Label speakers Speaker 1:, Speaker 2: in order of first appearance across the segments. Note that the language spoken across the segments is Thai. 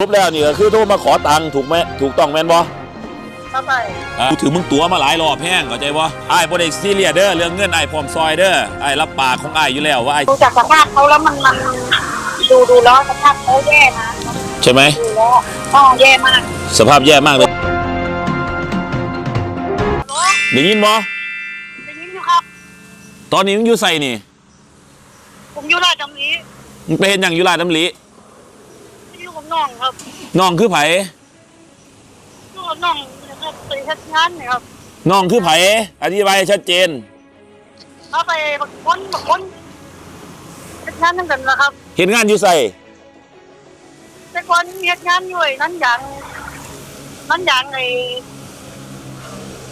Speaker 1: รูปแล้วนี่ก็คือโทรมาขอตังค์ถูกไหมถูกต้องแม่นบ่
Speaker 2: เข้าไป
Speaker 1: อะกูถือมึงตัวมาหลายรอบแห้งเข้าใจบ่ไอ้ายบ่ได้ซีเรียสเด้อเรื่องเงินไอ้ายพร้อมซอยเด้อไอ้ายรับปากของไอ้ายอยู่แล้วว่าไอ้าย
Speaker 2: ดูจากสภาพเขาแล้วมันมันดูดูแล้วสภาพเขาแย่นะ
Speaker 1: ใช่ไหม
Speaker 2: ดูแล้วต้องแย่มาก
Speaker 1: สภาพแย่มากเลยได้ยินบ่
Speaker 2: ได้ยินอยู่ครับ
Speaker 1: ตอนนี้มึงอยู่ใส่นี่
Speaker 2: ผมอยู่ราชดำนี้
Speaker 1: มึงไปเห็นหยังอยู่ลาดน้ำลิ
Speaker 2: อยู่กับ น้องครับ
Speaker 1: น้องคือไผ
Speaker 2: อยู่กับน้องนะครับไปทำงานเนี่ยครับ
Speaker 1: น้องคือไผอธิบายให้ชัดเจน
Speaker 2: เข้าไปบักคนบักคนทำงานนั่นกันนะครับ
Speaker 1: เห็นงานอยู่ใส่
Speaker 2: แต่ก่อนมีเหตุงานอยู่ไอ้นั่นอย่างนั่นอย่างไอ้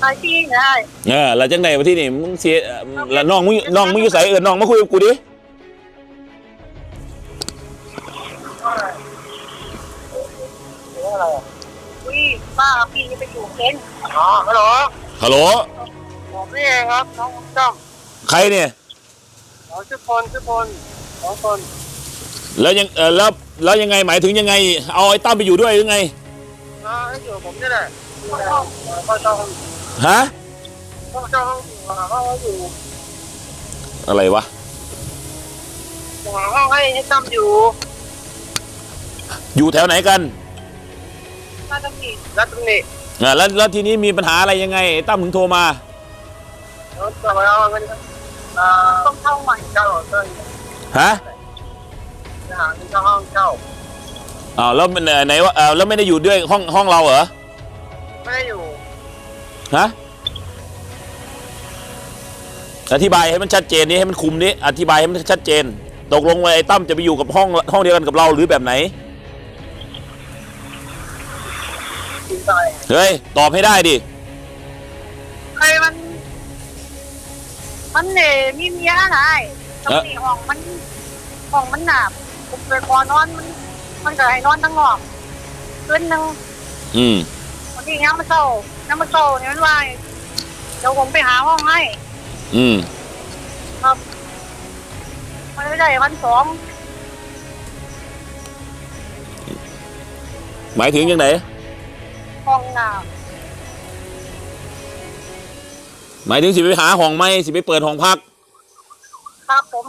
Speaker 2: ไอ้ที่เนี่ยไอ้
Speaker 1: เออแล้วจังไดวะที่นี่มึงเสียเอ่อแล้วน้องมึงน้องมึงอยู่ใส่เออน้องมาคุยกับกูดิ
Speaker 2: อุ้ยป้าพี่จะไปอยู่เต็นท์
Speaker 3: อ๋อฮัลโหล
Speaker 1: ฮัลโหล
Speaker 3: ผมนี่เองครับน้องจ้อม
Speaker 1: ใครเนี่ย
Speaker 3: น้องชื่อพลชื่อพลสองคน
Speaker 1: แล้วยังเออแล้วแล้วยังไงหมายถึงยังไง เอาไอ้ตั้มไปอยู่ด้วยหรือไง
Speaker 3: น้าให้อยู่กับผมนี่แหละนี่แหละพ่อเจ้าห้อง
Speaker 1: ฮะ
Speaker 3: พ่อเจ้าห้องอยู่หาห้องให้อยู่
Speaker 1: อะไรวะ
Speaker 3: หาห้องให้ให้ตั้มอยู่
Speaker 1: อยู่แถวไหนกัน
Speaker 2: มาตรงนี้
Speaker 3: แล้วตรงนี้
Speaker 1: อ่าแล้วแล้วทีนี้มีปัญหาอะไรยังไงไอ้ตั้มถึงโทรมา
Speaker 3: แล้วจะไปเอาเงินอ่า
Speaker 2: ต้องเข้าใหม่
Speaker 3: เจ้าเจ้า
Speaker 1: ฮะ
Speaker 3: จะหาเงินเจ้าห้องเจ้า
Speaker 1: อ้าวแล้วมันเอ่อไหนว่าเออแล้วไม่ได้อยู่ด้วยห้องห้องเราเหรอ
Speaker 3: ไม่ได้อยู่
Speaker 1: ฮะ อธิบายให้มันชัดเจนนี่ให้มันคุมนี่อธิบายให้มันชัดเจน ตกลงว่าไอ้ตั้มจะไปอยู่กับห้องห้องเดียวกันกับเราหรือแบบไหน
Speaker 3: กินใจ
Speaker 1: เฮ้ย ตอบให้ได้ดิ
Speaker 2: ใครมัน มันเนี่ยมีเมียนะไอ้ตรงนี้ห้องมันห้องมันหนาบผมไปขอนอนมัน มันก็ให้นอนทั้งหอกคืนหนึ่ง
Speaker 1: อืม
Speaker 2: วันที่ย้ำมาเศร้าย้ำมาเศร้าเนี่ยมันว่าเดี๋ยวผมไปหาห้องให้
Speaker 1: อืม
Speaker 2: ครับ มันไม่ได้วันสอง
Speaker 1: หมายถึงยังไง
Speaker 2: ห้องหนาบ
Speaker 1: หมายถึงสิไปหาห้องไหมสิไปเปิดห้องพัก
Speaker 2: ครับผม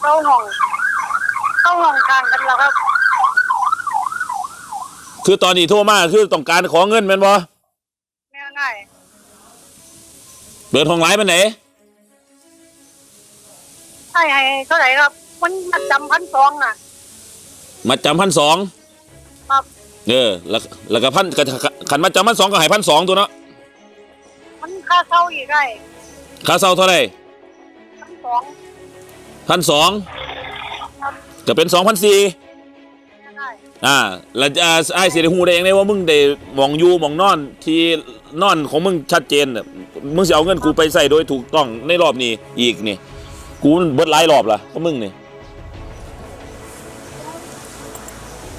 Speaker 2: เข้าห้องเข้าห้องกลางกันแล้วครับ
Speaker 1: คือตอนนี้โทรมาคือต้องการขอเงินแม่นบ่
Speaker 2: แม่ง่าย
Speaker 1: เปิดห้องไลน์มันไหน
Speaker 2: ใช่ให้เท่าไหร่ครับ มันมัดจำพันสองอะ
Speaker 1: มาจำพันสอง
Speaker 2: ครับ
Speaker 1: เออแล้วแล้วก็พันก็ขันมาจำพันสองก็ให้พันสองตัวเนาะ
Speaker 2: มันค่าเข้าอีกได้
Speaker 1: ค่าเช่าเท่าไหร่
Speaker 2: พันสอง
Speaker 1: พันสอง
Speaker 2: ครับ
Speaker 1: ก็เป็นสองพันสี่
Speaker 2: แม่ง่าย
Speaker 1: อ่าแล้วจะไอ้เสียได้หูได้เองได้ว่ามึงได้หมองอยู่หมองนอนที่นอนของมึงชัดเจนน่ะมึงจะเอาเงินกูไปใส่โดยถูกต้องในรอบนี้อีกนี่กูมันเบิดหลายรอบละก็มึงนี่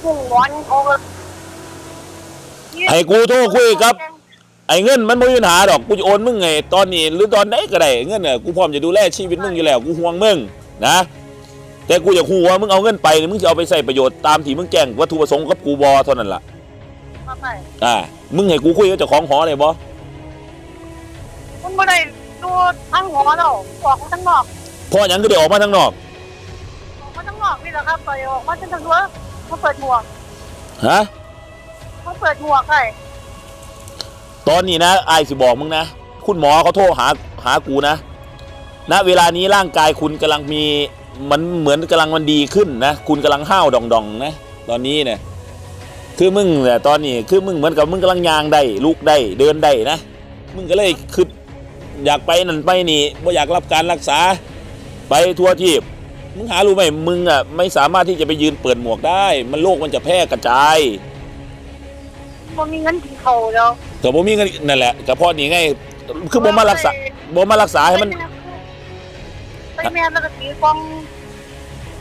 Speaker 2: มุ่งวันโอ้
Speaker 1: ให้กูโทรคุยกับ ไอ้เงินมันไม่มีปัญหาดอกกูจะโอนมึงไงตอนนี้หรือตอนไหนก็ได้เงินเนี่ยกูพร้อมจะดูแลชีวิตมึงอยู่แล้วกูห่วงมึงนะแต่กูอยากหัวามึงเอาเงินไปเนี่ยมึงจะเอาไปใส่ประโยชน์ตามที่มึงแจ้งวัตถุประสงค์กับกูบอเท่านั้นล่ะ
Speaker 2: มาไป
Speaker 1: อ่ามึงให้กูคุยกับเจ้าของหอเลยบอ
Speaker 2: มันไม่ได้ดูทั้งหัวเราออกมาทั้งนอก
Speaker 1: พอหยังก็ได้ออกมาทางนอก
Speaker 2: ออกมาทั้งนอกนี่แหละครับไปออกมาทั้งหัวมาเปิดหมวก
Speaker 1: ฮะ
Speaker 2: มาเปิดหมวกไอ้
Speaker 1: ตอนนี้นะไอ้ายสิบอกมึงนะ คุณหมอเขาโทรหาหากูนะณเวลานี้ร่างกายคุณกำลังมีมันเหมือนกำลังมันดีขึ้นนะ คุณกำลังห้าวดองๆนะตอนนี้เนี่ยคือมึงเนี่ยตอนนี้คือมึงเหมือนกับมึงกำลังยางได้ลุกได้เดินได้นะมึงก็เลยคืออยากไปนั่นไปนี่บ่อยากรับการรักษาไปทั่วทีบมึงหารู้ไหมมึงอะไม่สามารถที่จะไปยืนเปิดหมวกได้ มันโรคมันจะแพร่กระจาย
Speaker 2: มันมีเงินกินเขาแล้ว
Speaker 1: แต่บ่มีเงินนั่นแหละก็เพราะนี่ไงคือบ่มารักษาบ่มารักษาให้มัน
Speaker 2: ไปแม่แล้วก็ตีกอง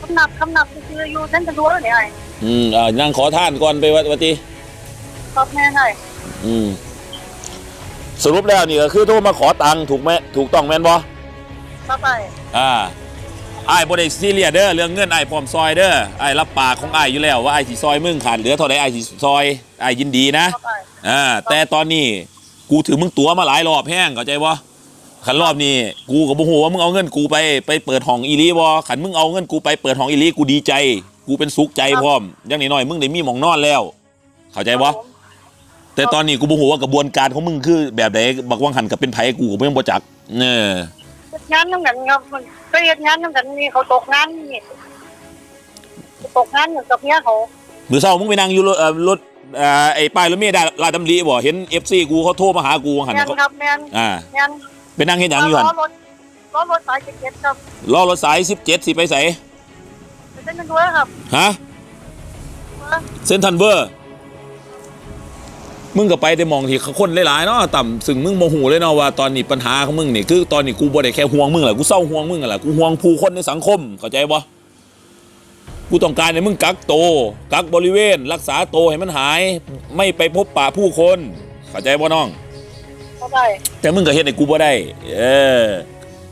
Speaker 2: คำนับคำนับคืออยู่นั่นจะรู้แล้วเนี่ยไอ้
Speaker 1: อืมอ่านั่งขอท่านก่อนไปวัดวัติ
Speaker 2: ครับแม่ไอ้
Speaker 1: อืม สรุปแล้วนี่ก็คือโทรมาขอตังค์ถูกไหมถูกต้องแม่นบ่
Speaker 2: ครับไป
Speaker 1: อ่า ไอ้ายบ่ได้ซีเรียสเด้อเรื่องเงินไอ้ายพร้อมซอยเด้อไอ้ายรับปากของไอ้ายอยู่แล้วว่าไอ้ายสิซอยมึงขาดเหลือเท่าใดไอ้ายสิซอยไอ้ายยินดีนะ
Speaker 2: เข้าไป
Speaker 1: อ่าแต่ตอนนี้กูถือมึงตัวมาหลายรอบแห้งเข้าใจบ่ขันรอบนี้กูกับบ่ฮู้ว่ามึงเอาเงินกูไปไปเปิดห้องอีหลีบ่ขันมึงเอาเงินกูไปเปิดห้องอีหลีกูดีใจ กูเป็นสุขใจพร้อมอย่างน้อยๆมึงได้มีหมองนอนแล้ว เข้าใจบ่แต่ตอนนี้กูบ่ฮู้ว่ากระบวนการของมึงคือแบบใดบักวังหันกับเป็นไผกูก็ยังบ่จักเออ
Speaker 2: เฮ็ด งานน้ำกันครับมันก็เฮ็ดงานน้ำกันนี่เขาตกงานนี่ตกงานอยู่กับเมียเขา
Speaker 1: มื้อเช้ามึงไปนั่งอยู่รถเอ่อรถเอ่อไอ้ป้ายรถเมล์ได้ลาดตำลีบ่เห็น FC กูเขาโทรมาหากูวังหัน
Speaker 2: แม่น
Speaker 1: เขา
Speaker 2: ครับแม่น
Speaker 1: อ่า
Speaker 2: แม่น
Speaker 1: ไปนั่งเฮ็ดหยังอยู่หั่น
Speaker 2: ล้อรถล้อรถสายเจ็ดครับ
Speaker 1: รอรถสาย17สิไปไส
Speaker 2: เป็นกันด้วยครับ
Speaker 1: ฮะเซนทันเวอร์ มึงก็ไปได้มองที่คนหลายๆเนาะต่ำซึ่งมึงโมโหเลยเนาะว่าตอนนี้ปัญหาของมึงนี่คือตอนนี้กูบ่ได้แค่ห่วงมึงแหละกูเศร้าห่วงมึงแหละกูห่วงผู้คนในสังคมเข้าใจบ่กูต้องการให้มึงกักโตวกักบริเวณ รักษาโตวให้มันหาย ไม่ไปพบปะผู้คนเข้าใจบ่น้อง
Speaker 2: เข้าใจ
Speaker 1: แต่มึงก็เฮ็ดให้กูบ่ได้ เออ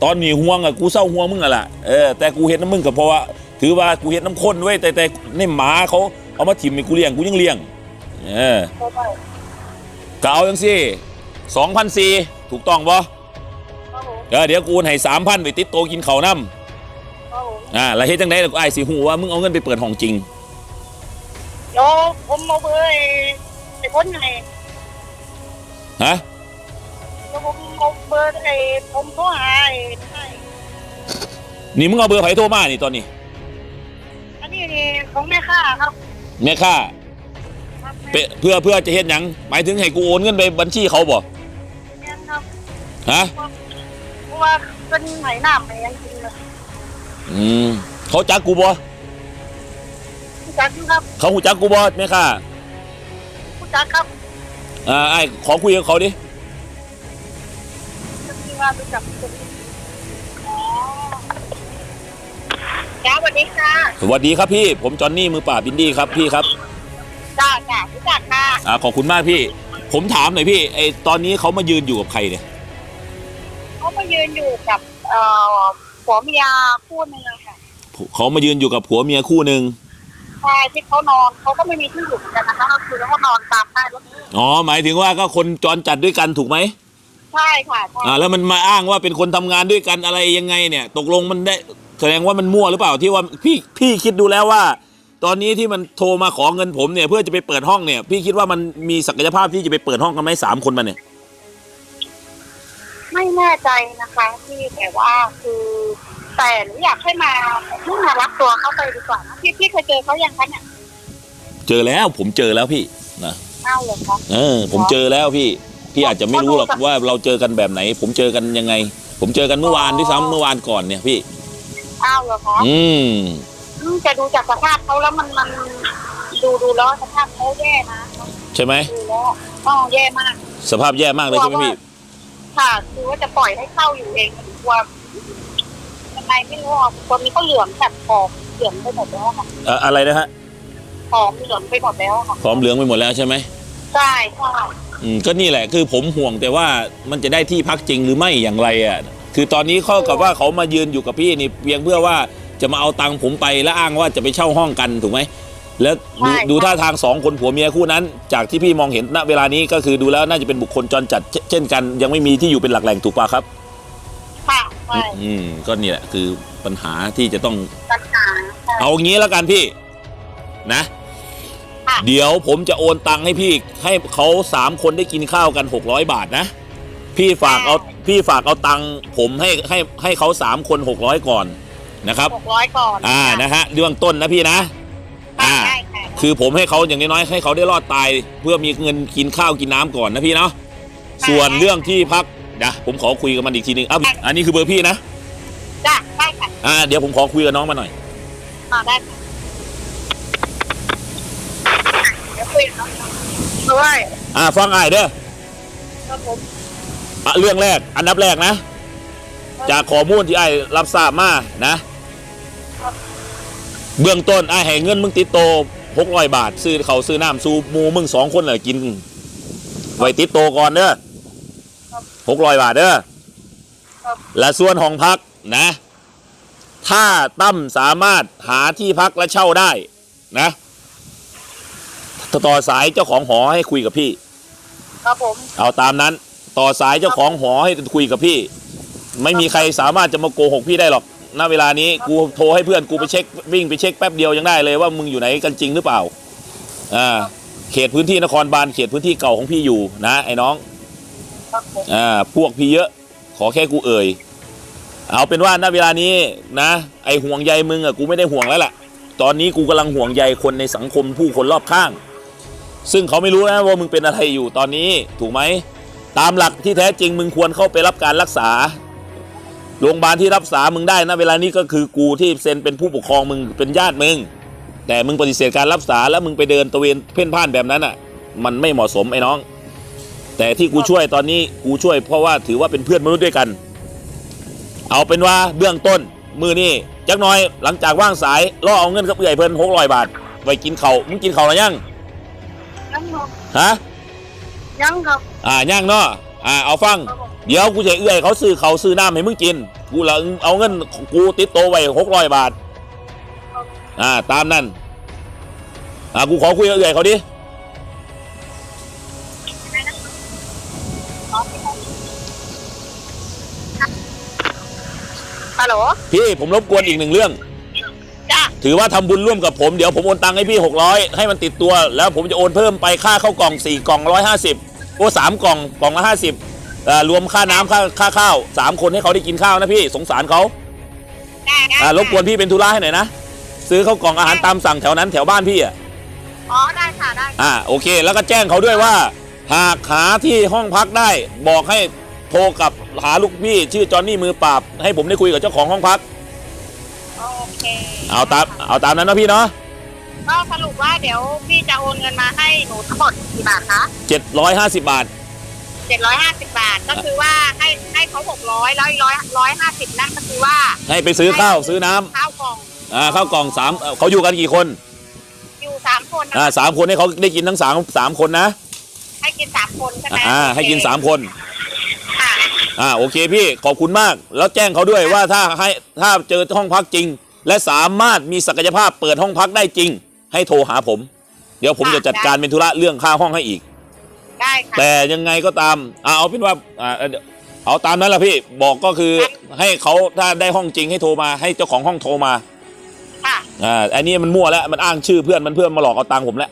Speaker 1: ตอนนี้ห่วงอะกูเศร้าห่วงมึงอะล่ะเออแต่กูเฮ็ดน้ำมึงก็เพราะว่าถือว่ากูเฮ็ดน้ำข้นไว้ยแต่แต่ในหมาเขาเอามาถิ่มให้กูเลี้ยงกูยังเลี้ยง เออ
Speaker 2: เข้าใจ
Speaker 1: ก็เอาจังซี่สองพันสี่ถูกต้องบ่
Speaker 2: ครับผม
Speaker 1: เออเดี๋ยวกูให้สามพันไปติดโตวกินข้าวน้
Speaker 2: ครับผมำ
Speaker 1: อ่าแล้วเฮ็ดจังไดล่ะกูอ้ายสิฮู้ว่ามึงเอาเงินไปเปิดห้องจริง
Speaker 2: เดี๋ยวผมเอาเบอร์ไอ้ไอ้คนไง
Speaker 1: ฮะ
Speaker 2: เดี๋ยวผมเอาเบอร์ไอ้ผมโทรหาไอ้ไอ้
Speaker 1: นี่มึงเอาเบอร์ไผโทรมานี่ตอนนี้
Speaker 2: อันนี้นี่ของแม่ค้าครับ
Speaker 1: แม่ค่า
Speaker 2: ครับ
Speaker 1: เปเพื่อเพื่อจะเฮ็ดหยังหมายถึงให้กูโอนเงินไปบัญชีเขาบ่
Speaker 2: แม่นครับ
Speaker 1: ฮะ
Speaker 2: เพราะว่าเป็นไหนหน้าไหนยังจริงเลย
Speaker 1: อืมเขาจักกูบ่
Speaker 2: ผู้จักอยู่ครับ
Speaker 1: เขาหูจักกูบ่แม่ค่า
Speaker 2: ผู้จักครับ
Speaker 1: อ่าไอ้ขอคุยกับเขาดิ
Speaker 2: ที่ว่ารู้จักคนอ๋อจ้าสวัสดีค่ะ
Speaker 1: สวัสดีครับพี่ ผมจอห์นนี่มือปราบอินดี้ครับพี่ครับ
Speaker 2: จ้าจ้ารู้จักค่ะ
Speaker 1: อ่าขอบคุณมากพี่ ผมถามหน่อยพี่ไอตอนนี้เขามายืนอยู่กับใครเนี่ย
Speaker 2: เขามายืนอยู่กับเอ่อผัวเมียคู่หนึงอะค่ะ
Speaker 1: เขามายืนอยู่กับผัวเมียคู่หนึ่ง
Speaker 2: ใช่ที่เขานอนเขาก็ไม่มีที่อยู่เหมือนกันนะคะก็คือเขานอนตามใต้รถนี้
Speaker 1: อ๋อหมายถึงว่าก็คนจรจัดด้วยกันถูกไหม
Speaker 2: ใช่ค่ะใช่
Speaker 1: อ่าแล้วมันมาอ้างว่าเป็นคนทำงานด้วยกันอะไรยังไงเนี่ย ตกลงมันได้แสดงว่ามันมั่วหรือเปล่าที่ว่าพี่พี่คิดดูแล้วว่า ตอนนี้ที่มันโทรมาขอเงินผมเนี่ยเพื่อจะไปเปิดห้องเนี่ย พี่คิดว่ามันมีศักยภาพที่จะไปเปิดห้องกันไหมสามคนมันเนี่ย
Speaker 2: ไม่แน่ใจนะคะที่แต่ว่าคือแต่หนูอยากให้มาให้มารับตัวเขาไปดีกว่านะพี่พี่เคยเจอเขายังคะเนี่ย
Speaker 1: เจอแล้วผมเจอแล้วพี่นะ
Speaker 2: เอ้าเหรอคะ
Speaker 1: เออ ผมเจอแล้วพี่ พี่อาจจะไม่รู้หรอกว่าเราเจอกันแบบไหน ผมเจอกันยังไง ผมเจอกันเมื่อวานด้วยซ้ำเมื่อวานก่อนเนี่ยพี่
Speaker 2: เอ้าเหรอคะ
Speaker 1: อืม
Speaker 2: อืม จะดูจากสภาพเขาแล้วมันมันดูดูแล้วสภาพเขาแย่นะ
Speaker 1: ใช่ไหม
Speaker 2: ดูแล้วต้องแย่มาก
Speaker 1: สภาพแย่มากเลยใช่ไหมพี่
Speaker 2: ค่ะคือว่าจะปล่อยให้เข้าอยู่เองกลัวยังไงไม่รู้อะตอนนี้ก็เหลืองแบบผอมเหลืองไปหมดแล้วอะค่ะ
Speaker 1: เอ่ออะไรนะฮะ
Speaker 2: ผอมเหลืองไปหมดแล้วอะค่ะ
Speaker 1: พร้อมเหลืองไปหมดแล้วใช่ไหม
Speaker 2: ใช่ใช่
Speaker 1: อืมก็นี่แหละคือผมห่วงแต่ว่ามันจะได้ที่พักจริงหรือไม่อย่างไรอะคือตอนนี้เข้ากับว่าเขามายืนอยู่กับพี่นี่เพียงเพื่อว่า จะมาเอาตังค์ผมไปและอ้างว่าจะไปเช่าห้องกันถูกไหมแล้วดูดูท่าทางสองคนผัวเมียคู่นั้น จากที่พี่มองเห็นณเวลานี้ก็คือดูแล้วน่าจะเป็นบุคคลจรจัดเชเช่นกัน ยังไม่มีที่อยู่เป็นหลักแหล่งถูกป่ะครับ
Speaker 2: ค่ะใช่
Speaker 1: อืมก็นี่แหละคือปัญหาที่จะต้อง
Speaker 2: ปัญหาใช่
Speaker 1: เอางี้แล้วกันพี่นะ
Speaker 2: ค่ะ
Speaker 1: เดี๋ยวผมจะโอนตังค์ให้พี่ ให้เขาสามคนได้กินข้าวกัน600บาทนะ พี่ฝากเอาพี่ฝากเอาตังค์ผมให้ให้ให้เขาสามคน600ก่อน นะครับ
Speaker 2: หกร้อยก่อน
Speaker 1: อ่านะฮะเรื่องต้นนะพี่นะอ่า
Speaker 2: ได้ค่ะ
Speaker 1: คือผมให้เขาอย่างน้อยๆให้เขาได้รอดตาย เพื่อมีเงินกินข้าวกินน้ำก่อนนะพี่เนาะส่วนเรื่องที่พักนะผมขอคุยกับมันอีกทีนึงอะอันนี้คือเบอร์พี่นะ
Speaker 2: จ้ะได้ค่ะ
Speaker 1: อ่าเดี๋ยวผมขอคุยกับน้องมาหน่อย
Speaker 2: อ่าได้ค่ะเดี๋ยวคุยกับน้องด้วย
Speaker 1: อ่าฟังอ้ายเด้อ
Speaker 2: ครับผม
Speaker 1: อะเรื่องแรกอันดับแรกนะ จากข้อมูลที่ไอ้ายรับทราบมานะ เบื้องต้นไอ้ายให้เงินมึงติดโตหกร้อยบาท ซื้อเขาวซื้อน้ำซูหมูมึงสองคนเลยกิน ไว้ติดโตก่อนเด้อหกร้อยบาทเด้อและส่วนห้องพักนะ ถ้าตั้มสามารถหาที่พักและเช่าได้นะต่อสายเจ้าของหอให้คุยกับพี่
Speaker 2: ครับผม
Speaker 1: เอาตามนั้น ต่อสายเจ้าของหอให้คุยกับพี่ ไม่มีใครสามารถจะมาโกหกพี่ได้หรอก ณเวลานี้กูโทรให้เพื่อนกูไปเช็ควิ่งไปเช็คแป๊บเดียวยังได้เลยว่ามึงอยู่ไหนกันจริงหรือเปล่าอ่าเขตพื้นที่นครบาลเขตพื้นที่เก่าของพี่อยู่นะไอ้น้อง
Speaker 2: ครับผม
Speaker 1: อ่าพวกพี่เยอะ ขอแค่กูเอ่ยเอาเป็นว่าณเวลานี้นะ ไอห่วงใยมึงอะกูไม่ได้ห่วงแล้วล่ะ ตอนนี้กูกำลังห่วงใยคนในสังคมผู้คนรอบข้าง ซึ่งเขาไม่รู้นะว่ามึงเป็นอะไรอยู่ตอนนี้ถูกไหมตามหลักที่แท้จริงมึงควรเข้าไปรับการรักษา โรงพยาบาลที่รักษามึงได้นะเวลานี้ก็คือกูที่เซ็นเป็นผู้ปกครองมึงเป็นญาติมึง แต่มึงปฏิเสธการรักษาแล้วมึงไปเดินตระเวนเพ่นพ่านแบบนั้นอะ มันไม่เหมาะสมไอ้น้อง แต่ที่กูช่วยตอนนี้กูช่วยเพราะว่าถือว่าเป็นเพื่อนมนุษย์ด้วยกัน เอาเป็นว่าเบื้องต้นมือนี่จักหน้อยหลังจากว่างสายล่อเอาเงินกับเอื่อยเพิ่นหกร้อยบาทไว้กินเขาวมึงกินเขาวหรือยัง
Speaker 2: ยังครับ
Speaker 1: ฮะ
Speaker 2: ยังครับ
Speaker 1: อ่าย่างเนาะอ่าเอาฟัง
Speaker 2: ครับผม
Speaker 1: เดี๋ยวกูจะเอื้อยเขาซื้อเขาวซื้อน้ำให้มึงกิน กูละเอาเงินของกูติดโตวไว้หกร้อยบาท อ่า ตามนั้นอ่ากูขอคุยกับเอื้อยเขาดิ
Speaker 2: ฮัลโหล
Speaker 1: พี่ผมรบกวนอีกหนึ่งเรื่อง
Speaker 2: จ้า
Speaker 1: ถือว่าทำบุญร่วมกับผมเดี๋ยวผมโอนตังค์ให้พี่หกร้อยให้มันติดตัว แล้วผมจะโอนเพิ่มไปค่าเข้าวกล่องสี่กล่องร้อยห้าสิบโอ้สามกล่องกล่องละห้าสิบ รวมค่าน้ำค่าค่าข้าวสามคนให้เขาได้กินข้าวนะพี่สงสารเขา
Speaker 2: ได้ได้
Speaker 1: อ่ารบกวนพี่เป็นธุระให้หน่อยนะซื้อข้าวกล่องอาหารตามสั่งแถวนั้นแถวบ้านพี่อะ
Speaker 2: อ๋อได้ค่ะได้
Speaker 1: อ่าโอเค แล้วก็แจ้งเขาด้วยว่า หากหาที่ห้องพักได้บอกให้โทรกับหาลูกพี่ ชื่อจอห์นนี่มือปราบ ให้ผมได้คุยกับเจ้าของห้องพัก
Speaker 2: โอเค
Speaker 1: เอาตามเอาตามนั้นนะพี่เนาะ
Speaker 2: ก็สรุปว่าเดี๋ยวพี่จะโอนเงินมาให้หนูทั้งหมดกี่บาทคะ
Speaker 1: เจ็ดร้อยห้าสิบบาท
Speaker 2: เจ็ดร้อยห้าสิบบาท ก็คือว่าให้ให้เขาหกร้อยแล้วอีกร้อยร้อยห้าสิบนั่นก็คือว่า
Speaker 1: ให้ไปซื้อข้าวซื้อน้ำ
Speaker 2: ข้าวกล่อง
Speaker 1: อ่าข้าวกล่องสามเอ่อเขาอยู่กันกี่คน
Speaker 2: อยู่สามคนนะ
Speaker 1: อ่าสามคนให้เขาได้กินทั้งสามสามคนนะ
Speaker 2: ให้กินสามคนใช่ไหม
Speaker 1: อ่าให้กินสามคน
Speaker 2: ค่ะ
Speaker 1: อ่าโอเคพี่ขอบคุณมาก แล้วแจ้งเขาด้วยว่าถ้าให้ถ้าเจอห้องพักจริง และสามารถมีศักยภาพเปิดห้องพักได้จริง ให้โทรหาผม เดี๋ยวผมจะจัดการเป็นธุระเรื่องค่าห้องให้อีก
Speaker 2: ได้ค่ะ
Speaker 1: แต่ยังไงก็ตามอ่าเอาเป็นว่าอ่าเดี๋ยวเอาตามนั้นแหละพี่บอกก็คือให้เขาถ้าได้ห้องจริงให้โทรมาให้เจ้าของห้องโทรมา
Speaker 2: ค่ะ
Speaker 1: อ่าอันนี้มันมั่วแล้วมันอ้างชื่อเพื่อนมันเพื่อนมาหลอกเอาตังค์ผมแล้ว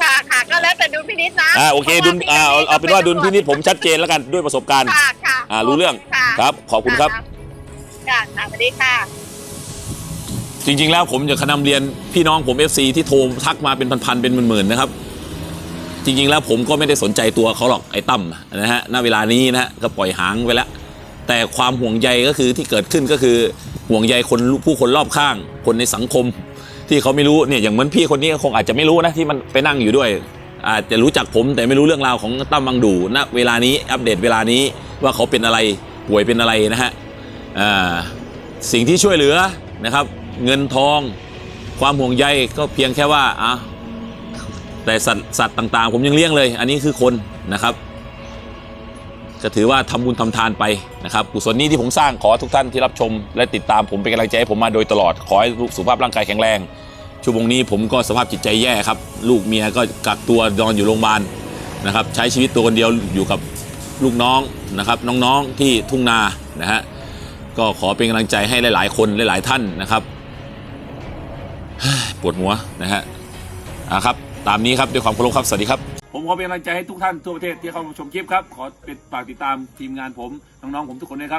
Speaker 2: ค่ะค่ะก็แล้วแต่ดุลพินิจนะ
Speaker 1: อ่าโอเคดุลอ่าเอาเอาเป็นว่าดุลพินิจผมชัดเจนแล้วกันด้วยประสบการณ์
Speaker 2: ค่ะค่ะ
Speaker 1: อ่ารู้เรื่อง
Speaker 2: ค่ะ
Speaker 1: ครับขอบคุณครับ
Speaker 2: ค่ะค่ะสวัสดีค่ะ
Speaker 1: จริงๆแล้วผมจะขนำเรียนพี่น้องผม FC ที่โทรทักมาเป็นพันๆเป็นหมื่นๆนะครับ จริงๆแล้วผมก็ไม่ได้สนใจตัวเขาหรอกไอ้ตั้มนะฮะณเวลานี้นะฮะก็ปล่อยหางไปแล้ว แต่ความห่วงใยก็คือที่เกิดขึ้นก็คือห่วงใยคนผู้คนรอบข้าง คนในสังคม ที่เขาไม่รู้เนี่ยอย่างเหมือนพี่คนนี้ก็คงอาจจะไม่รู้นะที่มันไปนั่งอยู่ด้วย อาจจะรู้จักผมแต่ไม่รู้เรื่องราวของตั้มบังดูณเวลานี้อัปเดตเวลานี้ว่าเขาเป็นอะไรป่วยเป็นอะไรนะฮะสิ่งที่ช่วยเหลือนะครับ เงินทอง ความห่วงใยก็เพียงแค่ว่าอะ แต่สัตว์สัตว์ต่างๆ ผมยังเลี้ยงเลย อันนี้คือคนนะครับ ก็ถือว่าทำบุญทำทานไปนะครับกุศลนี้ที่ผมสร้างขอทุกท่านที่รับชม และติดตามผมเป็นกำลังใจให้ผมมาโดยตลอด ขอให้สุขภาพร่างกายแข็งแรงช่วงนี้ผมก็สภาพจิตใจแย่ครับ ลูกเมียก็กักตัวนอนอยู่โรงพยาบาลนะครับ ใช้ชีวิตตัวคนเดียวอยู่กับลูกน้องนะครับ น้องๆที่ทุ่งนานะฮะก็ขอเป็นกำลังใจให้หลาย ๆ คนหลาย ๆ ท่านนะครับปวดหัวนะฮะอะครับ ตามนี้ครับด้วยความเคารพครับ สวัสดีครับผมขอเป็นกำลังใจให้ทุกท่านทั่วประเทศที่เข้ามาชมคลิปครับ ขอเป็นฝากติดตามทีมงานผม น้องๆผมทุกคนด้วยครับ